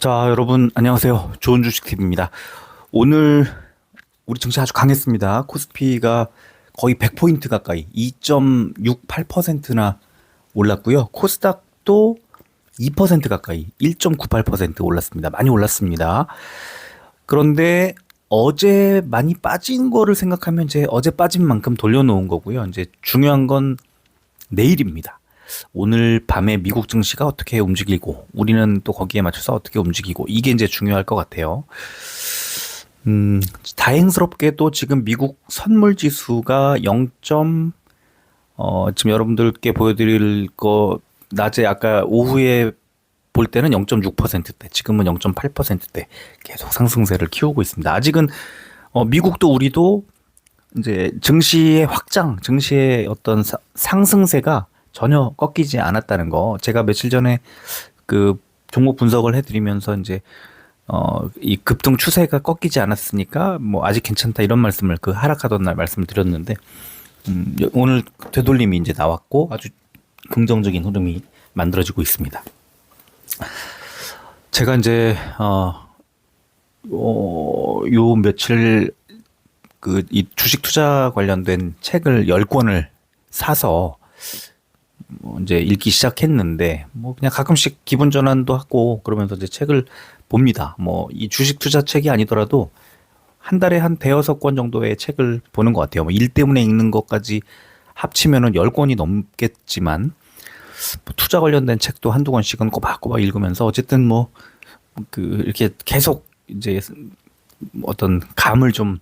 자, 여러분 안녕하세요. 좋은 주식 TV입니다. 오늘 우리 증시 아주 강했습니다. 코스피가 거의 100포인트 가까이 2.68%나 올랐고요. 코스닥도 2% 가까이 1.98% 올랐습니다. 많이 올랐습니다. 그런데 어제 많이 빠진 거를 생각하면 이제 어제 빠진 만큼 돌려놓은 거고요. 이제 중요한 건 내일입니다. 오늘 밤에 미국 증시가 어떻게 움직이고 우리는 또 거기에 맞춰서 어떻게 움직이고 이게 이제 중요할 것 같아요. 음, 다행스럽게도 지금 미국 선물 지수가 0. 어, 지금 여러분들께 보여드릴 거 낮에 아까 오후에 볼 때는 0.6%대, 지금은 0.8%대 계속 상승세를 키우고 있습니다. 아직은 어, 미국도 우리도 이제 증시의 확장, 증시의 어떤 사- 상승세가 전혀 꺾이지 않았다는 거. 제가 며칠 전에 그 종목 분석을 해드리면서 이제 어, 이 급등 추세가 꺾이지 않았으니까 뭐 아직 괜찮다 이런 말씀을 그 하락하던 날 말씀을 드렸는데 음, 여- 오늘 되돌림이 이제 나왔고 아주 긍정적인 흐름이 만들어지고 있습니다. 제가 이제 어, 어, 요 며칠 그 이 주식 투자 관련된 책을 10권을 사서 뭐 이제 읽기 시작했는데 뭐 그냥 가끔씩 기분 전환도 하고 그러면서 이제 책을 봅니다. 뭐 이 주식 투자 책이 아니더라도 한 달에 한 대여섯 권 정도의 책을 보는 것 같아요. 뭐 일 때문에 읽는 것까지 합치면은 열 권이 넘겠지만 뭐 투자 관련된 책도 한두 권씩은 꼬박꼬박 읽으면서 어쨌든 뭐 그 이렇게 계속 이제 어떤 감을 좀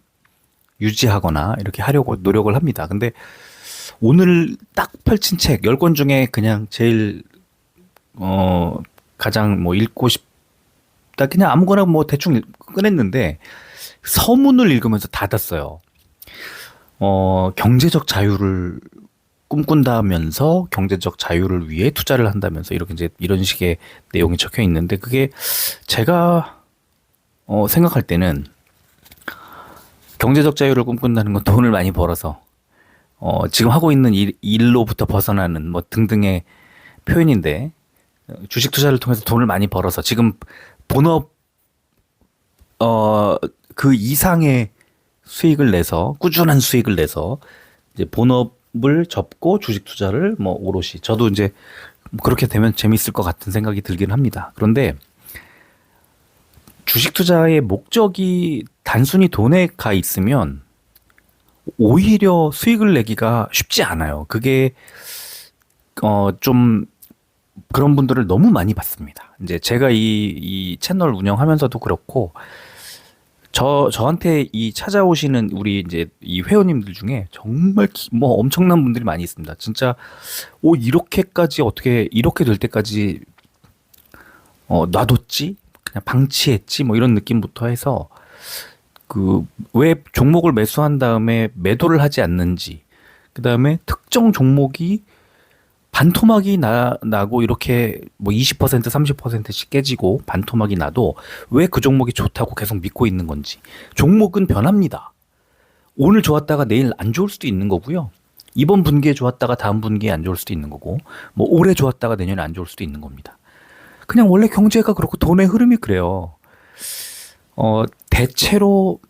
유지하거나 이렇게 하려고 노력을 합니다. 근데 오늘 딱 펼친 책 10권 중에 그냥 제일 어 가장 뭐 읽고 싶다 그냥 아무거나 뭐 대충 읽- 꺼냈는데 서문을 읽으면서 닫았어요. 어 경제적 자유를 꿈꾼다면서 경제적 자유를 위해 투자를 한다면서 이렇게 이제 이런 식의 내용이 적혀 있는데 그게 제가 어 생각할 때는 경제적 자유를 꿈꾼다는 건 돈을 많이 벌어서 어, 지금 하고 있는 일, 일로부터 벗어나는 뭐 등등의 표현인데 어, 주식 투자를 통해서 돈을 많이 벌어서 지금 본업 어, 그 이상의 수익을 내서 꾸준한 수익을 내서 이제 본업을 접고 주식 투자를 뭐 오롯이 저도 이제 뭐 그렇게 되면 재밌을 것 같은 생각이 들긴 합니다. 그런데 주식 투자의 목적이 단순히 돈에 가 있으면 오히려 수익을 내기가 쉽지 않아요. 그게 어 좀 그런 분들을 너무 많이 봤습니다. 이제 제가 이, 이 채널 운영하면서도 그렇고 저 저한테 이 찾아오시는 우리 이제 이 회원님들 중에 정말 기- 뭐 엄청난 분들이 많이 있습니다. 진짜 오 이렇게까지 어떻게 이렇게 될 때까지 어 놔뒀지 그냥 방치했지 뭐 이런 느낌부터 해서 그 왜 종목을 매수한 다음에 매도를 하지 않는지 그 다음에 특정 종목이 반토막이 나, 나고 이렇게 뭐 20% 30%씩 깨지고 반토막이 나도 왜 그 종목이 좋다고 계속 믿고 있는 건지 종목은 변합니다. 오늘 좋았다가 내일 안 좋을 수도 있는 거고요. 이번 분기에 좋았다가 다음 분기에 안 좋을 수도 있는 거고 뭐 올해 좋았다가 내년에 안 좋을 수도 있는 겁니다. 그냥 원래 경제가 그렇고 돈의 흐름이 그래요. 어, 대체로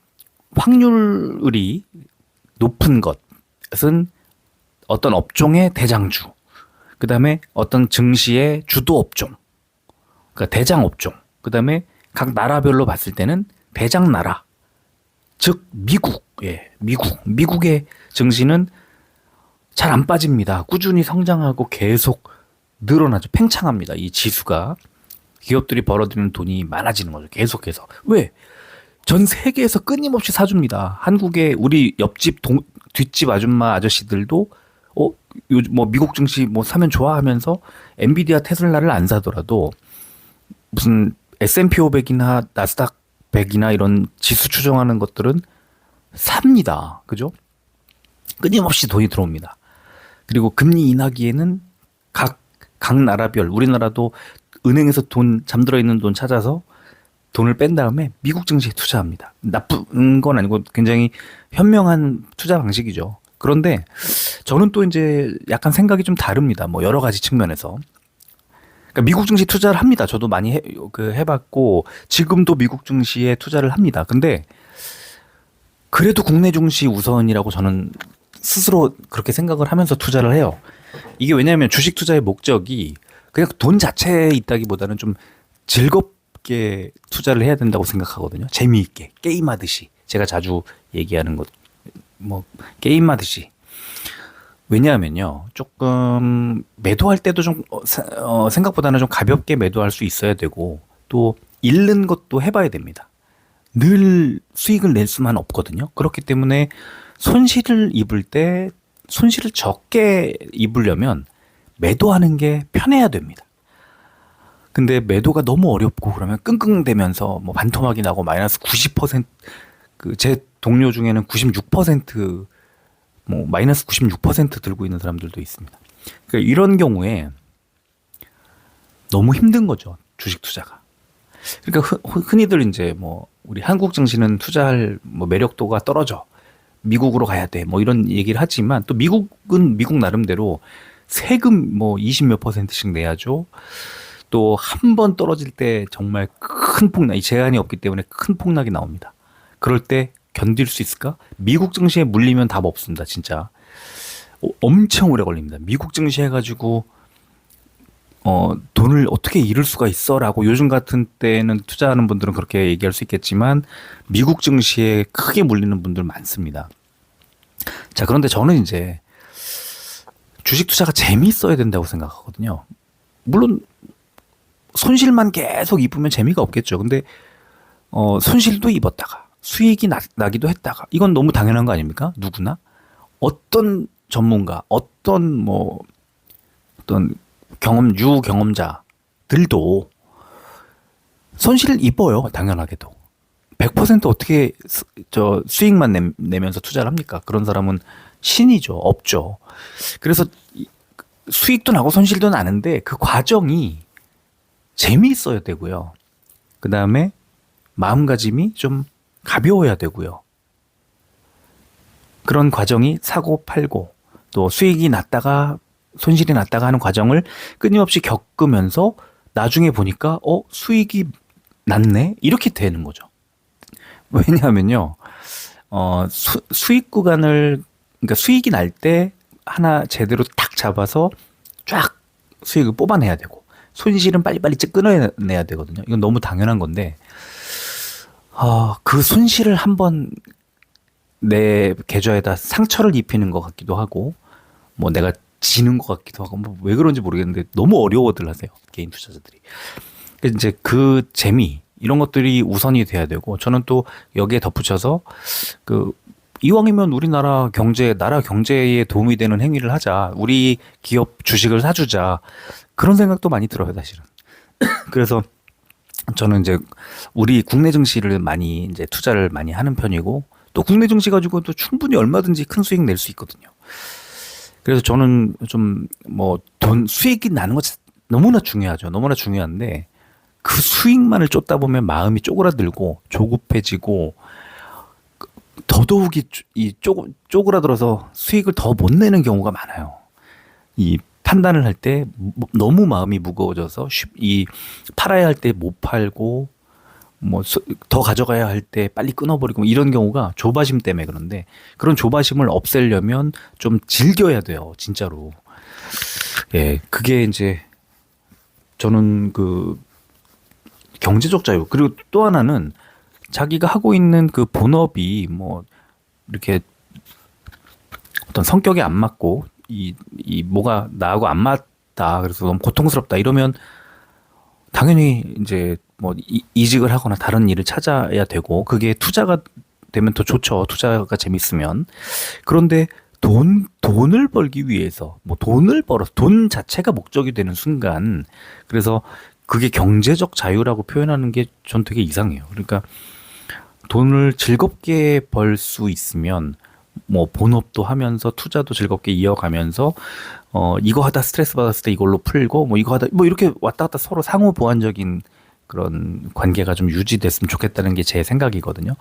확률이 높은 것은 어떤 업종의 대장주, 그 다음에 어떤 증시의 주도 업종, 그러니까 대장 업종, 그 다음에 각 나라별로 봤을 때는 대장 나라, 즉 미국, 예, 미국, 미국의 증시는 잘 안 빠집니다. 꾸준히 성장하고 계속 늘어나죠. 팽창합니다. 이 지수가 기업들이 벌어들이는 돈이 많아지는 거죠. 계속해서 왜? 전 세계에서 끊임없이 사줍니다. 한국의 우리 옆집 동, 뒷집 아줌마 아저씨들도 어, 요즘 뭐 미국 증시 뭐 사면 좋아하면서 엔비디아 테슬라를 안 사더라도 무슨 S&P 500이나 나스닥 100이나 이런 지수 추정하는 것들은 삽니다. 그죠? 끊임없이 돈이 들어옵니다. 그리고 금리 인하기에는 각, 각 나라별, 우리나라도 은행에서 돈, 잠들어 있는 돈 찾아서 돈을 뺀 다음에 미국 증시에 투자합니다. 나쁜 건 아니고 굉장히 현명한 투자 방식이죠. 그런데 저는 또 이제 약간 생각이 좀 다릅니다. 뭐 여러 가지 측면에서. 그러니까 미국 증시 투자를 합니다. 저도 많이 해, 그 해봤고 지금도 미국 증시에 투자를 합니다. 근데 그래도 국내 증시 우선이라고 저는 스스로 그렇게 생각을 하면서 투자를 해요. 이게 왜냐하면 주식 투자의 목적이 그냥 돈 자체에 있다기보다는 좀 즐겁게 투자를 해야 된다고 생각하거든요. 재미있게 게임하듯이 제가 자주 얘기하는 것 뭐 게임하듯이 왜냐하면요 조금 매도할 때도 좀 어, 사- 어, 생각보다는 좀 가볍게 매도할 수 있어야 되고 또 잃는 것도 해봐야 됩니다. 늘 수익을 낼 수만 없거든요. 그렇기 때문에 손실을 입을 때 손실을 적게 입으려면 매도하는 게 편해야 됩니다. 근데 매도가 너무 어렵고 그러면 끙끙대면서 뭐 반토막이 나고 마이너스 90%그 제 동료 중에는 96%뭐 마이너스 96% 들고 있는 사람들도 있습니다. 그러니까 이런 경우에 너무 힘든 거죠. 주식 투자가. 그러니까 흔- 흔히들 이제 뭐 우리 한국 증시는 투자할 뭐 매력도가 떨어져. 미국으로 가야 돼. 뭐 이런 얘기를 하지만 또 미국은 미국 나름대로 세금 뭐 20몇 퍼센트씩 내야죠. 또 한 번 떨어질 때 정말 큰 폭락, 이 제한이 없기 때문에 큰 폭락이 나옵니다. 그럴 때 견딜 수 있을까? 미국 증시에 물리면 답 없습니다, 진짜. 어, 엄청 오래 걸립니다. 미국 증시 해가지고 어, 돈을 어떻게 잃을 수가 있어 라고 요즘 같은 때는 투자하는 분들은 그렇게 얘기할 수 있겠지만 미국 증시에 크게 물리는 분들 많습니다. 자, 그런데 저는 이제 주식 투자가 재미있어야 된다고 생각하거든요. 물론 손실만 계속 입으면 재미가 없겠죠. 근데 어, 손실도 입었다가 수익이 나, 나기도 했다가 이건 너무 당연한 거 아닙니까? 누구나 어떤 전문가, 어떤 뭐 어떤 경험 유 경험자들도 손실을 입어요. 당연하게도 100% 어떻게 수, 저 수익만 내, 내면서 투자를 합니까? 그런 사람은 신이죠. 없죠. 그래서 이- 수익도 나고 손실도 나는데 그 과정이 재미있어야 되고요. 그 다음에 마음가짐이 좀 가벼워야 되고요. 그런 과정이 사고 팔고 또 수익이 났다가 손실이 났다가 하는 과정을 끊임없이 겪으면서 나중에 보니까 어 수익이 났네 이렇게 되는 거죠. 왜냐하면요, 어 수, 수익 구간을 그러니까 수익이 날 때 하나 제대로 딱 잡아서 쫙 수익을 뽑아내야 되고 손실은 빨리빨리 끊어내야 되거든요. 이건 너무 당연한 건데 아, 그 손실을 한번 내 계좌에다 상처를 입히는 것 같기도 하고 뭐 내가 지는 것 같기도 하고 뭐 왜 그런지 모르겠는데 너무 어려워들 하세요 개인 투자자들이 그래서 이제 그 재미 이런 것들이 우선이 돼야 되고 저는 또 여기에 덧붙여서 그 이왕이면 우리나라 경제 나라 경제에 도움이 되는 행위를 하자 우리 기업 주식을 사주자 그런 생각도 많이 들어요 사실은 그래서 저는 이제 우리 국내 증시를 많이 이제 투자를 많이 하는 편이고 또 국내 증시 가지고 또 충분히 얼마든지 큰 수익 낼 수 있거든요. 그래서 저는 좀 뭐 돈 수익이 나는 것 너무나 중요하죠. 너무나 중요한데 그 수익만을 쫓다 보면 마음이 쪼그라들고 조급해지고 더더욱이 쪼- 이 쪼, 쪼그라들어서 수익을 더 못 내는 경우가 많아요. 이 판단을 할 때 너무 마음이 무거워져서 쉽- 이 팔아야 할 때 못 팔고 뭐 더 가져가야 할 때 빨리 끊어버리고 이런 경우가 조바심 때문에 그런데 그런 조바심을 없애려면 좀 즐겨야 돼요 진짜로 예 그게 이제 저는 그 경제적 자유 그리고 또 하나는 자기가 하고 있는 그 본업이 뭐 이렇게 어떤 성격에 안 맞고 이, 이 뭐가 나하고 안 맞다 그래서 너무 고통스럽다 이러면 당연히 이제 뭐 이- 이직을 하거나 다른 일을 찾아야 되고 그게 투자가 되면 더 좋죠. 투자가 재밌으면. 그런데 돈 돈을 벌기 위해서 뭐 돈을 벌어서 돈 자체가 목적이 되는 순간 그래서 그게 경제적 자유라고 표현하는 게 전 되게 이상해요. 그러니까 돈을 즐겁게 벌 수 있으면 뭐 본업도 하면서 투자도 즐겁게 이어가면서 어 이거 하다 스트레스 받았을 때 이걸로 풀고 뭐 이거 하다 뭐 이렇게 왔다 갔다 서로 상호 보완적인 그런 관계가 좀 유지됐으면 좋겠다는 게 제 생각이거든요.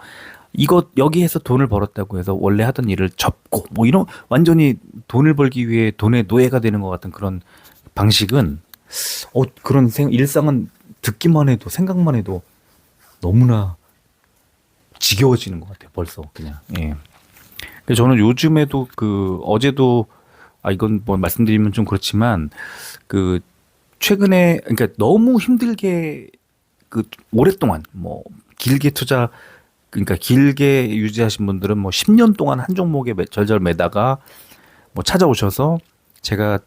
이거 여기에서 돈을 벌었다고 해서 원래 하던 일을 접고 뭐 이런 완전히 돈을 벌기 위해 돈의 노예가 되는 것 같은 그런 방식은 어 그런 생 일상은 듣기만 해도 생각만 해도 너무나 지겨워지는 것 같아요. 벌써 그냥. 예. 그래서 저는 요즘에도 그 어제도 아 이건 뭐 말씀드리면 좀 그렇지만 그 최근에 그러니까 너무 힘들게 그 오랫동안 뭐 길게 투자 그러니까 길게 유지하신 분들은 뭐 10년 동안 한 종목에 매- 절절 매다가 뭐 찾아오셔서 제가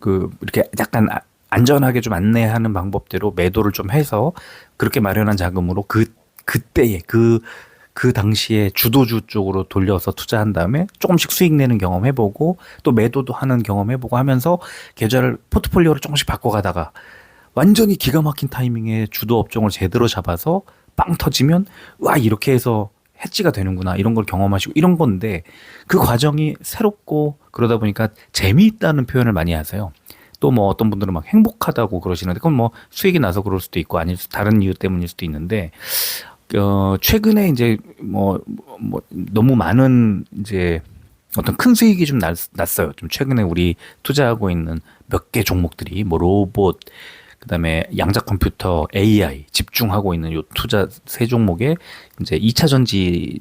그 이렇게 약간 아- 안전하게 좀 안내하는 방법대로 매도를 좀 해서 그렇게 마련한 자금으로 그 그때에 그 그 당시에 주도주 쪽으로 돌려서 투자한 다음에 조금씩 수익 내는 경험 해보고 또 매도도 하는 경험 해보고 하면서 계좌를 포트폴리오를 조금씩 바꿔가다가 완전히 기가 막힌 타이밍에 주도 업종을 제대로 잡아서 빵 터지면 와 이렇게 해서 해지가 되는구나 이런 걸 경험하시고 이런 건데 그 과정이 새롭고 그러다 보니까 재미있다는 표현을 많이 하세요. 또 뭐 어떤 분들은 막 행복하다고 그러시는데 그건 뭐 수익이 나서 그럴 수도 있고 수 다른 이유 때문일 수도 있는데 어 최근에 이제 뭐, 뭐 너무 많은 이제 어떤 큰 수익이 좀 났, 났어요. 좀 최근에 우리 투자하고 있는 몇 개 종목들이 뭐 로봇 그다음에 양자 컴퓨터, AI 집중하고 있는 요 투자 세 종목에 이제 2차 전지를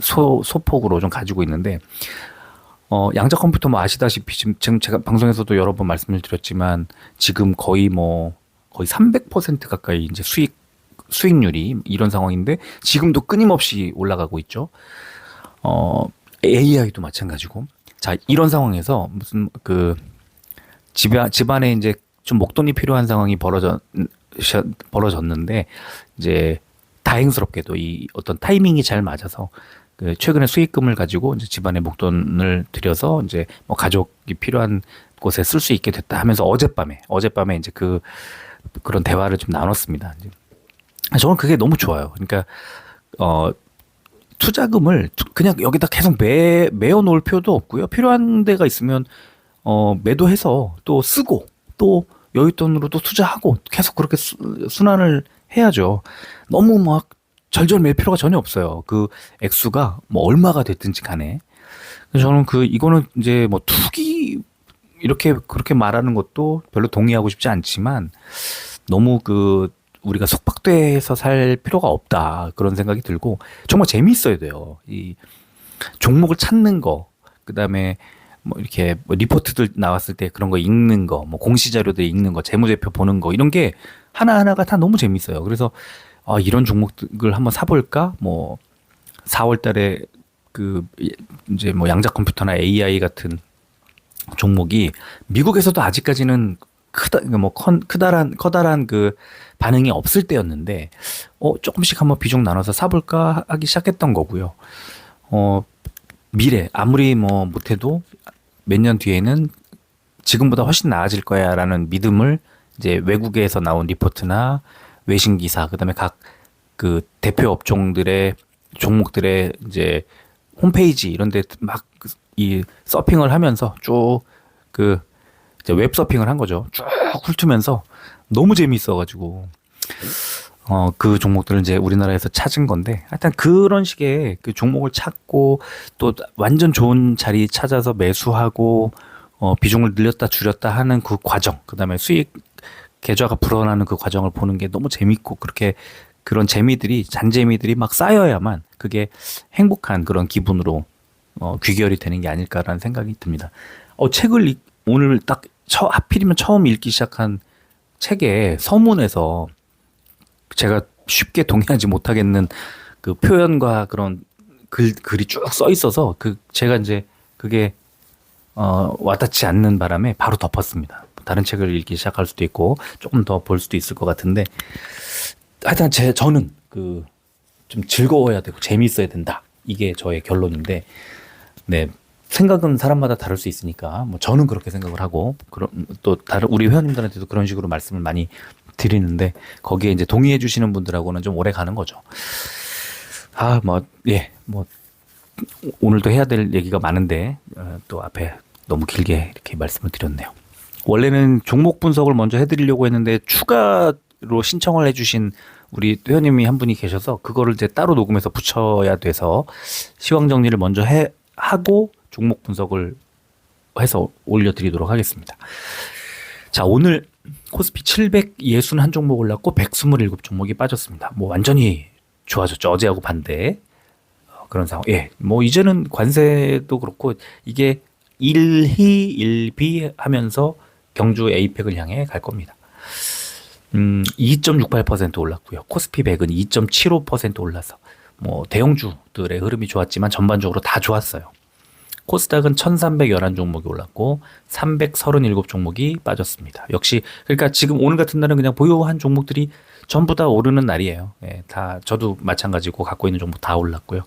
소, 소폭으로 좀 가지고 있는데 어, 양자 컴퓨터 뭐 아시다시피 지금, 제가 방송에서도 여러 번 말씀을 드렸지만 지금 거의 뭐 거의 300% 가까이 이제 수익 수익률이 이런 상황인데 지금도 끊임없이 올라가고 있죠. 어, AI도 마찬가지고. 자, 이런 상황에서 무슨 그 집안 집안에 이제 좀 목돈이 필요한 상황이 벌어져 셔- 벌어졌는데 이제 다행스럽게도 이 어떤 타이밍이 잘 맞아서 그 최근에 수익금을 가지고 이제 집안에 목돈을 들여서 이제 뭐 가족이 필요한 곳에 쓸 수 있게 됐다 하면서 어젯밤에 어젯밤에 이제 그 그런 대화를 좀 나눴습니다. 저는 그게 너무 좋아요. 그러니까 어 투자금을 투- 그냥 여기다 계속 매 매어 놓을 필요도 없고요. 필요한 데가 있으면 어 매도해서 또 쓰고 또 여윳돈으로 또 투자하고 계속 그렇게 수, 순환을 해야죠. 너무 막 절절 맬 필요가 전혀 없어요. 그 액수가 뭐 얼마가 됐든지 간에. 저는 그 이거는 이제 뭐 투기 이렇게 그렇게 말하는 것도 별로 동의하고 싶지 않지만 너무 그 우리가 속박돼서 살 필요가 없다 그런 생각이 들고 정말 재미있어야 돼요. 이 종목을 찾는 거, 그 다음에 뭐 이렇게 뭐 리포트들 나왔을 때 그런 거 읽는 거, 뭐 공시 자료들 읽는 거, 재무제표 보는 거 이런 게 하나 하나가 다 너무 재밌어요. 그래서 아, 이런 종목을 한번 사볼까? 뭐 4월달에 그 이제 뭐 양자 컴퓨터나 AI 같은 종목이 미국에서도 아직까지는 크다 뭐 컨, 크다란 커다란 그 반응이 없을 때였는데 어 조금씩 한번 비중 나눠서 사볼까 하기 시작했던 거고요. 어 미래 아무리 뭐 못해도 몇 년 뒤에는 지금보다 훨씬 나아질 거야라는 믿음을 이제 외국에서 나온 리포트나 외신 기사 그다음에 각 그 대표 업종들의 종목들의 이제 홈페이지 이런 데 막 이 서핑을 하면서 쭉그 웹 서핑을 한 거죠. 쭉 훑으면서 너무 재미있어 가지고 어, 그 종목들을 이제 우리나라에서 찾은 건데, 하여튼 그런 식의 그 종목을 찾고, 또 완전 좋은 자리 찾아서 매수하고, 어, 비중을 늘렸다 줄였다 하는 그 과정, 그 다음에 수익 계좌가 불어나는 그 과정을 보는 게 너무 재밌고, 그렇게 그런 재미들이, 잔재미들이 막 쌓여야만 그게 행복한 그런 기분으로 어, 귀결이 되는 게 아닐까라는 생각이 듭니다. 어, 책을 읽- 오늘 딱 처, 하필이면 처음 읽기 시작한 책에 서문에서 제가 쉽게 동의하지 못하겠는 그 표현과 그런 글, 글이 쭉 써 있어서 그 제가 이제 그게 어, 와닿지 않는 바람에 바로 덮었습니다. 다른 책을 읽기 시작할 수도 있고 조금 더 볼 수도 있을 것 같은데 하여튼 제 저는 그 좀 즐거워야 되고 재미있어야 된다. 이게 저의 결론인데 네. 생각은 사람마다 다를 수 있으니까 뭐 저는 그렇게 생각을 하고 그런 또 다른 우리 회원님들한테도 그런 식으로 말씀을 많이 드리는데 거기에 이제 동의해 주시는 분들하고는 좀 오래 가는 거죠. 아, 뭐 예. 뭐 오늘도 해야 될 얘기가 많은데 어, 또 앞에 너무 길게 이렇게 말씀을 드렸네요. 원래는 종목 분석을 먼저 해드리려고 했는데 추가로 신청을 해주신 우리 회원님이 한 분이 계셔서 그거를 이제 따로 녹음해서 붙여야 돼서 시황 정리를 먼저 해 하고 종목 분석을 해서 올려드리도록 하겠습니다. 자, 오늘 코스피 761 종목 올랐고 127 종목이 빠졌습니다. 뭐 완전히 좋아졌죠. 어제하고 반대. 어, 그런 상황. 예. 뭐 이제는 관세도 그렇고 이게 일희 일비 하면서 경주 에이펙을 향해 갈 겁니다. 음, 2.68% 올랐고요. 코스피 100은 2.75% 올라서 뭐 대형주들의 흐름이 좋았지만 전반적으로 다 좋았어요. 코스닥은 1311 종목이 올랐고 337 종목이 빠졌습니다. 역시 그러니까 지금 오늘 같은 날은 그냥 보유한 종목들이 전부 다 오르는 날이에요. 예, 다 저도 마찬가지고 갖고 있는 종목 다 올랐고요.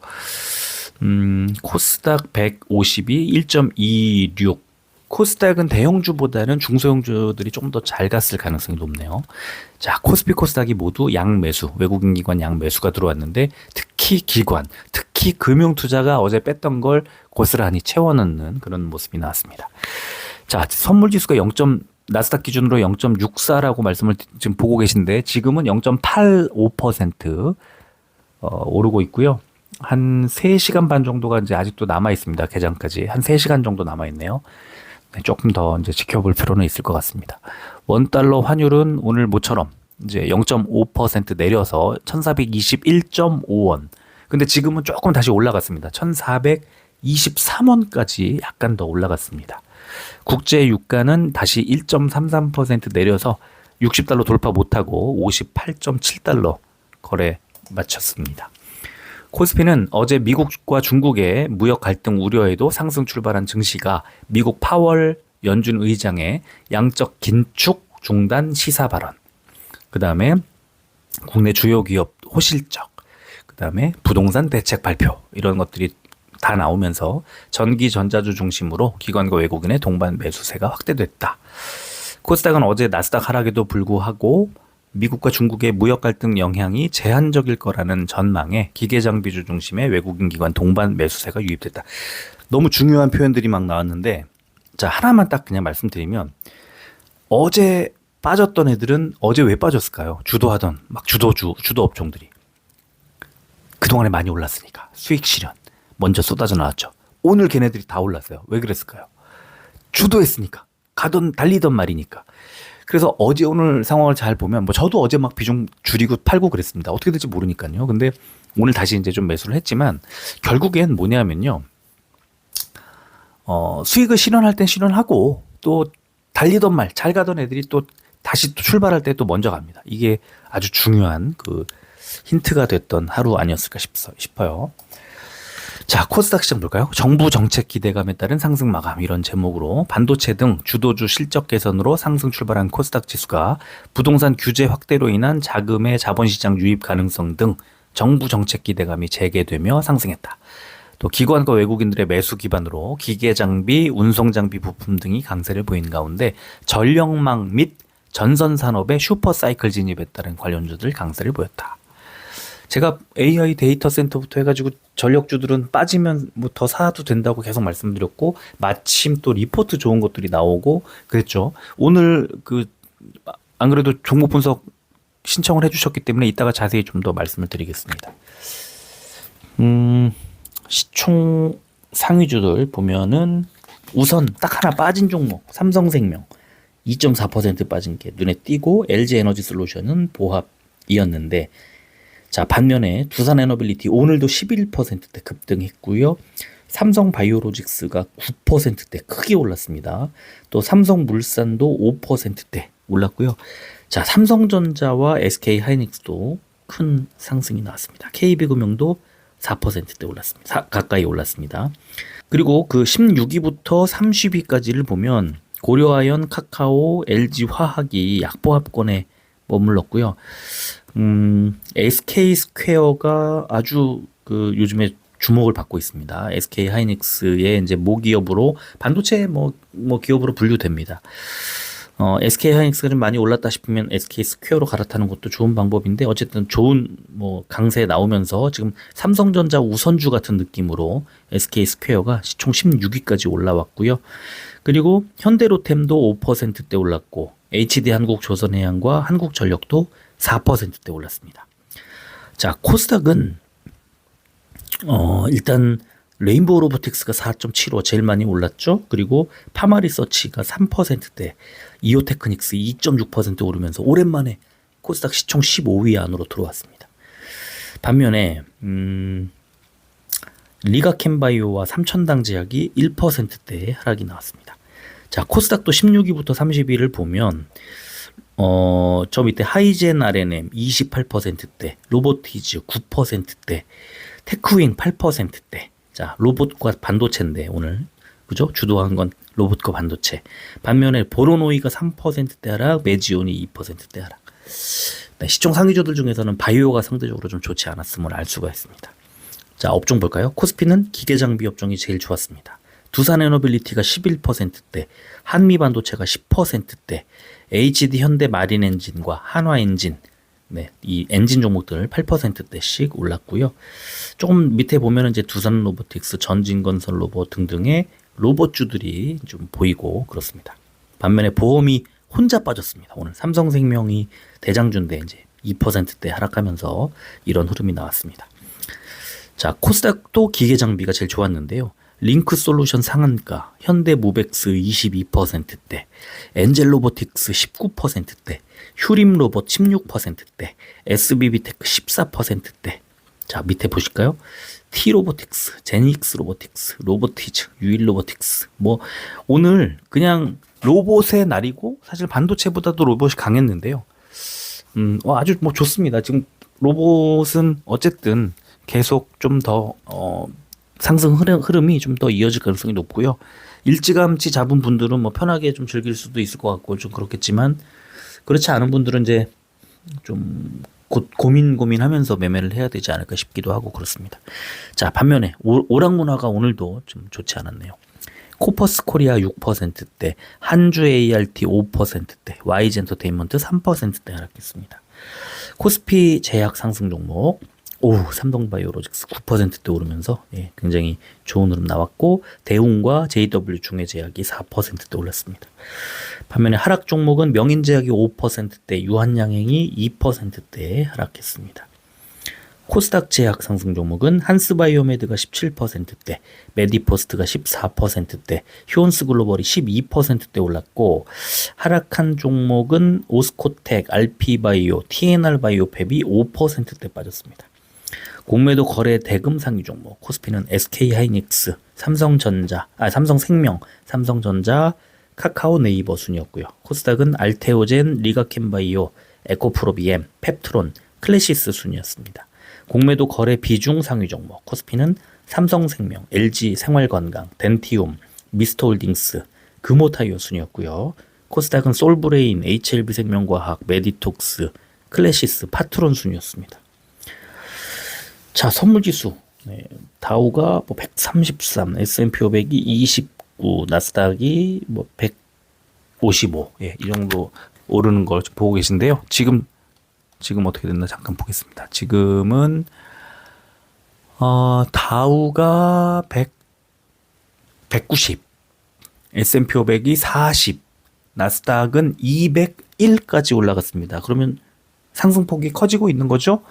음, 코스닥 150이 1.26 코스닥은 대형주보다는 중소형주들이 조금 더 잘 갔을 가능성이 높네요. 자, 코스피 코스닥이 모두 양매수, 외국인 기관 양매수가 들어왔는데 특히 기관, 특히 금융 투자가 어제 뺐던 걸 고스란히 채워넣는 그런 모습이 나왔습니다. 자, 선물 지수가 0. 나스닥 기준으로 0.64라고 말씀을 지금 보고 계신데 지금은 0.85% 어, 오르고 있고요. 한 3시간 반 정도가 이제 아직도 남아 있습니다. 개장까지. 한 3시간 정도 남아 있네요. 네, 조금 더 이제 지켜볼 필요는 있을 것 같습니다. 원 달러 환율은 오늘 모처럼 이제 0.5% 내려서 1421.5원. 근데 지금은 조금 다시 올라갔습니다. 1423원까지 약간 더 올라갔습니다. 국제 유가는 다시 1.33% 내려서 60달러 돌파 못하고 58.7달러 거래 마쳤습니다. 코스피는 어제 미국과 중국의 무역 갈등 우려에도 상승 출발한 증시가 미국 파월 연준 의장의 양적 긴축 중단 시사 발언, 그 다음에 국내 주요 기업 호실적, 그 다음에 부동산 대책 발표 이런 것들이 다 나오면서 전기 전자주 중심으로 기관과 외국인의 동반 매수세가 확대됐다. 코스닥은 어제 나스닥 하락에도 불구하고 미국과 중국의 무역 갈등 영향이 제한적일 거라는 전망에 기계 장비주 중심의 외국인 기관 동반 매수세가 유입됐다. 너무 중요한 표현들이 막 나왔는데 자 하나만 딱 그냥 말씀드리면 어제 빠졌던 애들은 어제 왜 빠졌을까요? 주도하던 막 주도주 주도 업종들이 그동안에 많이 올랐으니까 수익 실현 먼저 쏟아져 나왔죠. 오늘 걔네들이 다 올랐어요. 왜 그랬을까요? 주도했으니까 가던 달리던 말이니까 그래서 어제 오늘 상황을 잘 보면 뭐 저도 어제 막 비중 줄이고 팔고 그랬습니다. 어떻게 될지 모르니까요. 근데 오늘 다시 이제 좀 매수를 했지만 결국엔 뭐냐면요. 어, 수익을 실현할 땐 실현하고 또 달리던 말 잘 가던 애들이 또 다시 또 출발할 때 또 먼저 갑니다. 이게 아주 중요한 그 힌트가 됐던 하루 아니었을까 싶어요. 자, 코스닥 시장 볼까요? 정부 정책 기대감에 따른 상승 마감 이런 제목으로 반도체 등 주도주 실적 개선으로 상승 출발한 코스닥 지수가 부동산 규제 확대로 인한 자금의 자본시장 유입 가능성 등 정부 정책 기대감이 재개되며 상승했다. 또 기관과 외국인들의 매수 기반으로 기계 장비, 운송 장비 부품 등이 강세를 보인 가운데 전력망 및 전선 산업의 슈퍼 사이클 진입에 따른 관련주들 강세를 보였다. 제가 AI 데이터 센터부터 해가지고 전력주들은 빠지면 뭐 더 사도 된다고 계속 말씀드렸고 마침 또 리포트 좋은 것들이 나오고 그랬죠. 오늘 그 안 그래도 종목 분석 신청을 해주셨기 때문에 이따가 자세히 좀 더 말씀을 드리겠습니다. 음, 시총 상위주들 보면은 우선 딱 하나 빠진 종목 삼성생명 2.4% 빠진 게 눈에 띄고 LG 에너지 솔루션은 보합이었는데 자, 반면에 두산 에너빌리티 오늘도 11%대 급등했고요. 삼성 바이오로직스가 9%대 크게 올랐습니다. 또 삼성 물산도 5%대 올랐고요. 자, 삼성전자와 SK 하이닉스도 큰 상승이 나왔습니다. KB금융도 4%대 올랐습니다. 사, 가까이 올랐습니다. 그리고 그 16위부터 30위까지를 보면 고려아연, 카카오, LG화학이 약보합권에 머물렀고요. 음, SK 스퀘어가 아주 그 요즘에 주목을 받고 있습니다. SK 하이닉스의 이제 모 기업으로 반도체 뭐, 뭐 기업으로 분류됩니다. 어, SK 하이닉스가 좀 많이 올랐다 싶으면 SK 스퀘어로 갈아타는 것도 좋은 방법인데 어쨌든 좋은 뭐 강세 나오면서 지금 삼성전자 우선주 같은 느낌으로 SK 스퀘어가 시총 16위까지 올라왔고요. 그리고 현대로템도 5%대 올랐고 HD 한국 조선해양과 한국전력도 4%대 올랐습니다. 자, 코스닥은 어, 일단 레인보우 로보틱스가 4.75 제일 많이 올랐죠. 그리고 파마 리서치가 3%대, 이오테크닉스 2.6% 오르면서 오랜만에 코스닥 시총 15위 안으로 들어왔습니다. 반면에 음, 리가캔바이오와 삼천당 제약이 1%대의 하락이 나왔습니다. 자, 코스닥도 16위부터 30위를 보면 어, 저 밑에 하이젠 RNM 28%대, 로보티즈 9%대, 테크윈 8%대. 자, 로봇과 반도체인데 오늘 그죠? 주도한 건 로봇과 반도체. 반면에 보로노이가 3%대 하락, 메지온이 2%대 하락. 네, 시총 상위주들 중에서는 바이오가 상대적으로 좀 좋지 않았음을 알 수가 있습니다. 자, 업종 볼까요? 코스피는 기계 장비 업종이 제일 좋았습니다. 두산에너빌리티가 11%대, 한미반도체가 10%대, HD 현대 마린 엔진과 한화 엔진, 네, 이 엔진 종목들 8%대씩 올랐고요. 조금 밑에 보면은 이제 두산 로보틱스, 전진건설 로봇 등등의 로봇주들이 좀 보이고 그렇습니다. 반면에 보험이 혼자 빠졌습니다. 오늘 삼성생명이 대장주인데 이제 2%대 하락하면서 이런 흐름이 나왔습니다. 자, 코스닥도 기계 장비가 제일 좋았는데요. 링크 솔루션 상한가, 현대 모백스 22%대, 엔젤 로보틱스 19%대, 휴림 로봇 16%대, SBB테크 14%대. 자, 밑에 보실까요? T 로보틱스, 제닉스 로보틱스, 로보티즈, 유일 로보틱스. 뭐 오늘 그냥 로봇의 날이고 사실 반도체보다도 로봇이 강했는데요. 음, 어, 아주 뭐 좋습니다. 지금 로봇은 어쨌든 계속 좀더 어, 상승 흐름, 흐름이 좀 더 이어질 가능성이 높고요. 일찌감치 잡은 분들은 뭐 편하게 좀 즐길 수도 있을 것 같고 좀 그렇겠지만 그렇지 않은 분들은 이제 좀 고, 고민 고민하면서 매매를 해야 되지 않을까 싶기도 하고 그렇습니다. 자 반면에 오, 오락 문화가 오늘도 좀 좋지 않았네요. 코퍼스 코리아 6%대, 한주 ART 5%대, YG엔터테인먼트 3%대 하락했습니다. 코스피 제약 상승 종목 오 삼성바이오로직스 9%대 오르면서 예, 굉장히 좋은 흐름 나왔고 대웅과 JW 중해제약이 4%대 올랐습니다. 반면에 하락 종목은 명인제약이 5%대, 유한양행이 2%대 하락했습니다. 코스닥 제약 상승 종목은 한스바이오메드가 17%대, 메디포스트가 14%대, 휴온스 글로벌이 12%대 올랐고 하락한 종목은 오스코텍, 알피바이오, TNR바이오팹이 5%대 빠졌습니다. 공매도 거래 대금 상위 종목 코스피는 SK하이닉스, 삼성전자, 아 삼성생명, 삼성전자, 카카오 네이버 순이었고요. 코스닥은 알테오젠, 리가캔바이오, 에코프로비엠, 펩트론, 클래시스 순이었습니다. 공매도 거래 비중 상위 종목 코스피는 삼성생명, LG 생활건강, 덴티움, 미스터홀딩스, 금호타이어 순이었고요. 코스닥은 솔브레인, HLB생명과학, 메디톡스, 클래시스, 파트론 순이었습니다. 자, 선물 지수. 네, 다우가 뭐 133, S&P 500이 29, 나스닥이 뭐 155. 예, 이 정도 오르는 걸 보고 계신데요. 지금 지금 어떻게 됐나 잠깐 보겠습니다. 지금은 어, 다우가 100 190, S&P 500이 40, 나스닥은 201까지 올라갔습니다. 그러면 상승폭이 커지고 있는 거죠?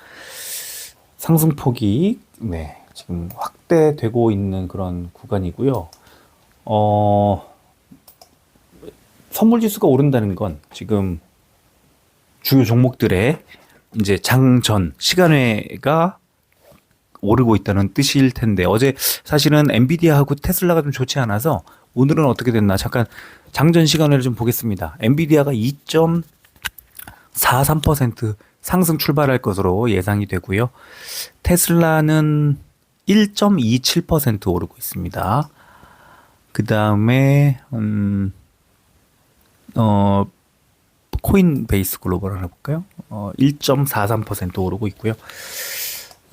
상승폭이 네, 지금 확대되고 있는 그런 구간이고요. 어, 선물 지수가 오른다는 건 지금 주요 종목들의 이제 장전 시간외가 오르고 있다는 뜻일 텐데 어제 사실은 엔비디아하고 테슬라가 좀 좋지 않아서 오늘은 어떻게 됐나 잠깐 장전 시간을 좀 보겠습니다. 엔비디아가 2.43% 상승 출발할 것으로 예상이 되고요. 테슬라는 1.27% 오르고 있습니다. 그 다음에 음, 어, 코인베이스 글로벌 하나 볼까요? 어, 1.43% 오르고 있고요.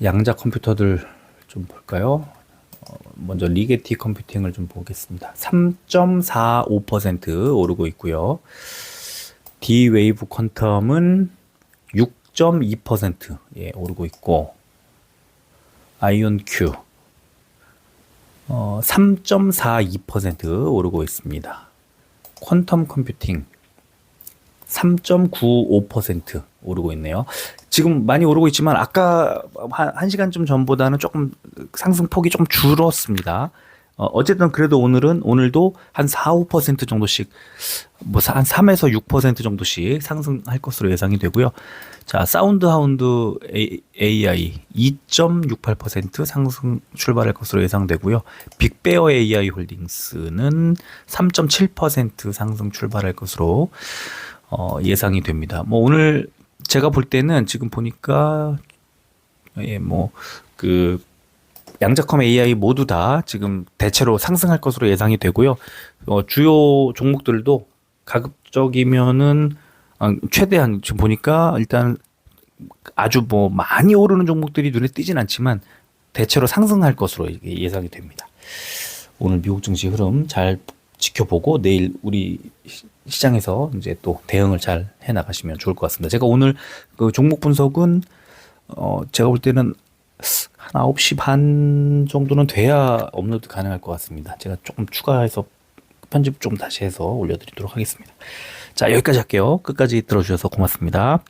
양자 컴퓨터들 좀 볼까요? 어, 먼저 리게티 컴퓨팅을 좀 보겠습니다. 3.45% 오르고 있고요. D 웨이브 퀀텀은 6.2% 예, 오르고 있고 아이온 큐 어, 3.42% 오르고 있습니다. 퀀텀 컴퓨팅 3.95% 오르고 있네요. 지금 많이 오르고 있지만 아까 한, 한 시간쯤 전보다는 조금 상승폭이 조금 줄었습니다. 어, 어쨌든 그래도 오늘은 오늘도 한 4, 5% 정도씩 뭐 한 3에서 6% 정도씩 상승할 것으로 예상이 되고요. 자, 사운드 하운드 A- AI 2.68% 상승 출발할 것으로 예상되고요. 빅베어 AI 홀딩스는 3.7% 상승 출발할 것으로 어, 예상이 됩니다. 뭐 오늘 제가 볼 때는 지금 보니까 예, 뭐그 양자컴 AI 모두 다 지금 대체로 상승할 것으로 예상이 되고요. 어, 주요 종목들도 가급적이면은 어, 최대한 지금 보니까 일단 아주 뭐 많이 오르는 종목들이 눈에 띄진 않지만 대체로 상승할 것으로 예상이 됩니다. 오늘 미국 증시 흐름 잘 지켜보고 내일 우리 시- 시장에서 이제 또 대응을 잘 해 나가시면 좋을 것 같습니다. 제가 오늘 그 종목 분석은 어 제가 볼 때는 한 9시 반 정도는 돼야 업로드 가능할 것 같습니다. 제가 조금 추가해서 편집 좀 다시 해서 올려드리도록 하겠습니다. 자, 여기까지 할게요. 끝까지 들어주셔서 고맙습니다.